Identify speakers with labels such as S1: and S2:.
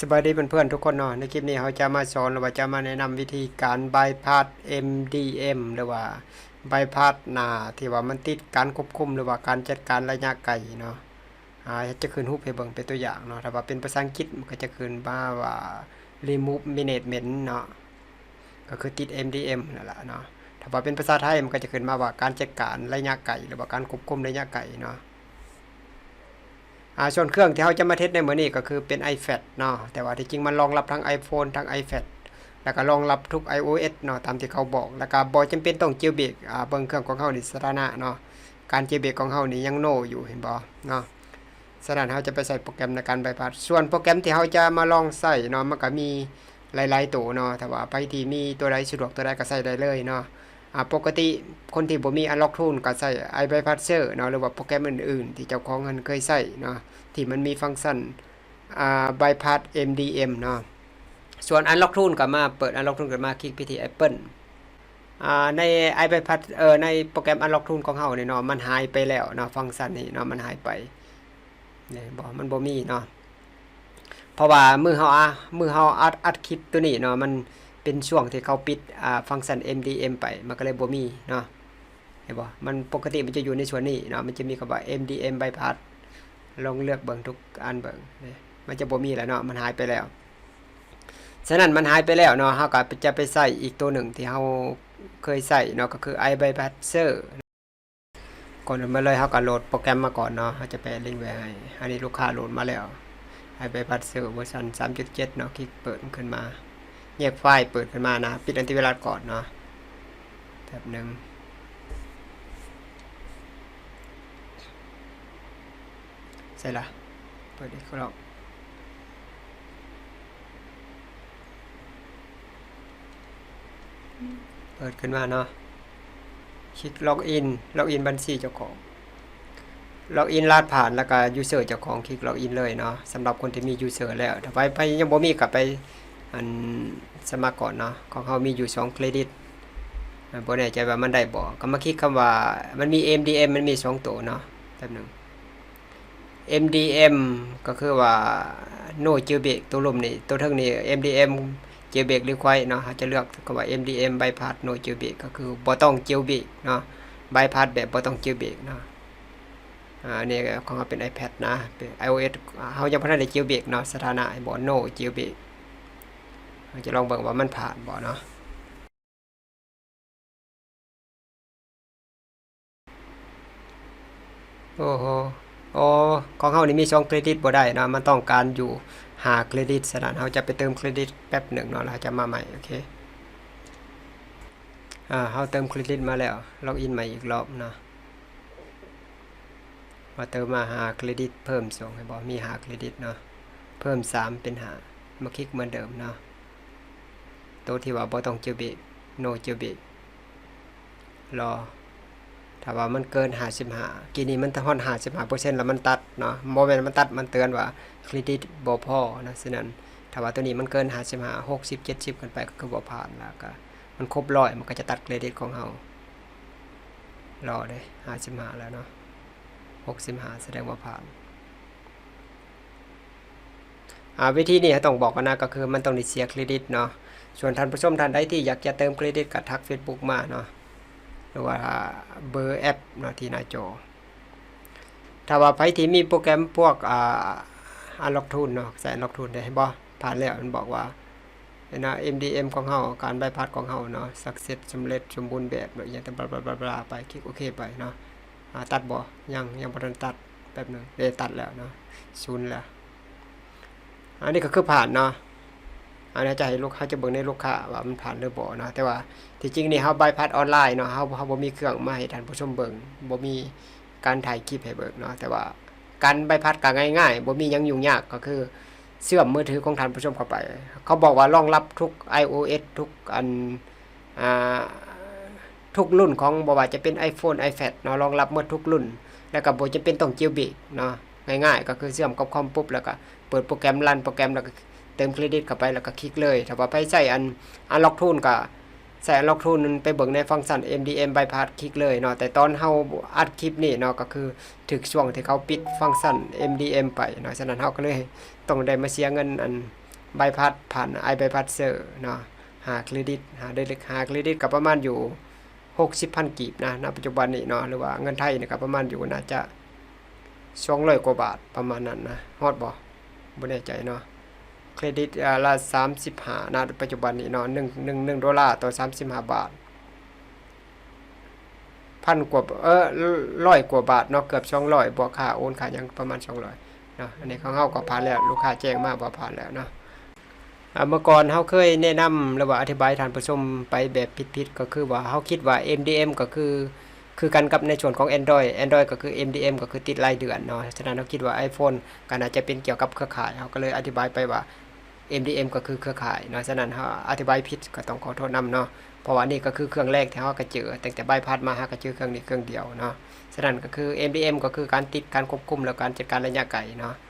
S1: สวัสดีเพื่อนๆทุกคนเนาะในคลิปนี้เขาจะมาสอนหรือว่าจะมาแนะนำวิธีการบายพาส MDM หรือว่าบายพาสหนาที่ว่ามันติดการควบคุมหรือว่าการจัดการระยะไกลเนาะอ่าจะขึ้นรูปให้เบิ่งเป็นตัวอย่างเนาะถ้าว่าเป็นภาษาอังกฤษมันก็จะขึ้นมาว่า remove management เนาะก็คือติด MDM นั่นแหละเนาะถ้าว่าเป็นภาษาไทยมันก็จะขึ้นมาว่าการจัดการระยะไกลหรือว่าการควบคุมระยะไกลเนาะ อ่าส่วนเครื่องที่เขาจะมาเทสในมือนี้ก็คือเป็น iPad เนาะแต่ว่าที่จริงมันรองรับทั้ง iPhone ทั้ง iPad แล้วก็รองรับทุก iOS เนาะตามที่เขาบอก แล้วก็บ่จำเป็นต้องเจียวเบรกอ่าเบิ่งเครื่องของเขานี่สถานะเนาะการเจียวเบรกของเขานี่ยังโนอยู่เห็นบ่เนาะฉะนั้นเขาจะไปใส่โปรแกรมในการบพาสส่วนโปรแกรมที่เขาจะมาลองใส่เนาะมันก็มีหลายๆตัวเนาะแต่ว่าไปที่มีตัวใดสะดวกตัวใดก็ใส่ได้เลยเนาะ ปกติคนที่บ่มี Unlock Tool ก็ใส่ iBypasser เนาะหรือว่าโปรแกรมอื่นๆ ที่เจ้าของเงินเคยใช้เนาะที่มันมีฟังก์ชันอ่า bypass MDM เนาะส่วน Unlock Tool ก็มาเปิด Unlock Tool ก็มาคลิกไปที่ Apple ใน iBypass เอ่อในโปรแกรม Unlock Tool ของเฮานี่เนาะมันหายไปแล้วเนาะฟังก์ชันนี้เนาะมันหายไปเนี่ยบ่มันบ่มีเนาะเพราะว่ามือเฮาอะมือเฮาอัดอัดคลิปตัวนี้เนาะมัน เป็นช่วงที่เขาปิดอ่าฟังก์ชัน MDM ไปมันก็เลยบ่มีเนาะเห็นบ่มันปกติมันจะอยู่ในส่วนนี้เนาะมันจะมีคำว่า MDM bypass ลองเลือกเบิ่งทุกอันเบิ่งมันจะบ่มีแล้วเนาะมันหายไปแล้วฉะนั้นมันหายไปแล้วเนาะเฮาก็จะไปใส่อีกตัวหนึ่งที่เฮาเคยใส่เนาะก็คือ iBypasser ก่อนอื่นมาเลยเฮาก็โหลดโปรแกรมมาก่อนเนาะเฮาจะไปลิงก์ไว้ให้อันนี้ลูกค้าโหลดมาแล้ว iBypasser เวอร์ชัน3.7เนาะคลิกเปิดมันขึ้นมา แยกไฟล์เปิดขึ้นมานะ ปิดอันติไวรัสก่อนเนาะแป๊บหนึ่งใส่ละเปิดอีกรอบเปิดขึ้นมาเนาะ คลิกล็อกอิน ล็อกอินบัญชีเจ้าของ ล็อกอินลาดผ่านแล้วก็ยูเซอร์เจ้าของคลิกล็อกอินเลยเนาะสำหรับคนที่มียูเซอร์แล้ว ถ้าไปไปยังบ่มีกลับไป อันสมัครก่อนเนาะของเขามีอยู่2เครดิตบ่แน่ใจว่ามันได้บ่ก็มาคลิกคำว่ามันมี MDM มันมีสองตัวเนาะแป๊บหนึง MDM ก็คือว่า no jailbreak ตัวลมนี่ตัวเทิงนี่ MDM jailbreak require เนาะจะเลือกก็ว่า MDM bypass no jailbreak ก็คือบ่ต้อง jailbreak เนาะ bypass แบบบ่ต้อง jailbreak เนาะอ่าอันนี้ของเราเป็น iPad นะ iOS เฮายังบ่ทันได้ jailbreak เนาะสถานะบ่ no jailbreak เราจะลองเบิ่งว่ามันผ่านบ่เนาะโอ้โหโอ๋อของเฮานี่มี2เครดิตบ่ได้เนาะมันต้องการอยู่5เครดิตฉะนั้นเฮาจะไปเติมเครดิตแป๊บหนึ่งเนาะแล้วเราจะมาใหม่โอเคอ่าเฮาเติมเครดิตมาแล้วล็อกอินใหม่อีกรอบเนาะมาเติมมา5เครดิตเพิ่มส่งให้บอกมี5เครดิตเนาะเพิ่ม 3 เป็น5มาคลิกเหมือนเดิมเนาะ ตัวที่ว่าบ่ต้องเจอเบรก no เจอเบรกรอถ้าว่ามันเกิน55กีนี้มันทอน55%แล้วมันตัดเนาะบ่แม่นมันตัดมันเตือนว่าเครดิตบ่พอนะฉะนั้นถ้าว่าตัวนี้มันเกิน55 60 70กันไปก็คือบ่ผ่านแล้วก็มันครบร้อยมันก็จะตัดเครดิตของเฮารอได้55แล้วเนาะ65แสดงว่าผ่าน วิธีนี้ต้องบอกกันนะก็คือมันต้องได้เสียเครดิตเนาะส่วนท่านผู้ชมท่านใดที่อยากจะเติมเครดิตก็ทัก Facebook มาเนาะหรือว่าเบอร์แอปเนาะที่หน้าจถ้าว่าไผที่มีโปรแกรมพวกอ่า Unlock Tool เนาะใส่ Unlock Tool ได้บ่ผ่านแล้วมันบอกว่านะ MDM ของเฮาการใบพาสของเฮาเนาะ success สำเร็จสมบูรณ์แบบแบบอย่างแต่บลาบลาๆไปคลิกโอเคไปเนาะตัดบ่ยังยังบ่ทันตัดแป๊บหนึงได้ตัดแล้วเนาะศูนย์แล้ว อันนี้ก็คือผ่านเนาะอันนี้จะให้ลูกค้าจะเบิ่งในลูกค้าว่ามันผ่านหรือบ่เนาะแต่ว่าที่จริงนี่เฮาใบพาสออนไลน์เนาะเฮาเฮาบ่มีเครื่องมาให้ท่านผู้ชมเบิ่งบ่มีการถ่ายคลิปให้เบิ่งเนาะแต่ว่าการใบพาสก็ง่ายๆบ่มีหยังยุ่งยากก็คือเชื่อมมือถือของท่านผู้ชมเข้าไป เขาบอกว่ารองรับทุก iOS ทุกอันอ่าทุกรุ่นของบ่ว่าจะเป็น iPhone iPad เนาะรองรับหมดทุกรุ่น แล้วก็บ่จำเป็นต้อง jailbreak เนาะ ง่ายๆ ก็คือเชื่อมกับคอมปุ๊บแล้วก็เปิดโปรแกรมรันโปรแกรมแล้วก็เติมเครดิตเข้าไปแล้วก็คลิกเลย ถ้าว่าไปใส่อัน Unlock Tool ก็ใส่ Unlock Tool นั้นไปเบิ่งในฟังก์ชัน MDM bypass คลิกเลยเนาะแต่ตอนเฮาอัดคลิปนี่เนาะก็คือถึกช่วงที่เขาปิดฟังก์ชัน MDM ไปเนาะฉะนั้นเฮาก็เลยต้องได้มาเสียเงินอันใบพัดผ่านไอใบพัดเซอร์เนาะหาเครดิตหาได้หาเครดิตก็ประมาณอยู่ 60,000 กีบนะณปัจจุบันนี้เนาะหรือว่าเงินไทยนี่ก็ประมาณอยู่น่าจะ 200กว่าบาทประมาณนั้นนะฮอดบ่บ่แน่ใจเนาะเครดิตอ่าละ35ณปัจจุบันนี้เนาะ1 1 1ดอลลาร์ต่อ35บห้าบาทพันกว่าเออร้อยกว่าบาทเนาะเกือบ200บวกค่าโอนค่ายังประมาณ200เนาะอันนี้เของเฮาก็ผ่านแล้วลูกค้าแจ้งมาว่าผ่านแล้วเนาะเมื่อก่อนเฮาเคยแนะนำหรือว่าอธิบายทานผู้ชมไปแบบผิดๆก็คือว่าเฮาคิดว่า MDM ก็คือ คือกันกับในส่วนของ Android Android ก็คือ MDM ก็คือติดรายเดือนเนาะ ฉะนั้นเราคิดว่า iPhone ก็น่าจะเป็นเกี่ยวกับเครือข่ายเขาก็เลยอธิบายไปว่า MDM ก็คือเครือข่ายเนาะ ฉะนั้นเฮาอธิบายผิดก็ต้องขอโทษนํเนาะ เพราะว่านี่ก็คือเครื่องแรกที่เฮาก็เจอตั้งแต่ใบพัดมาเฮาก็เจอเครื่องนี้เครื่องเดียวเนาะ ฉะนั้นก็คือ MDM ก็คือการติดการควบคุมและการจัดการระยะไกลเนาะ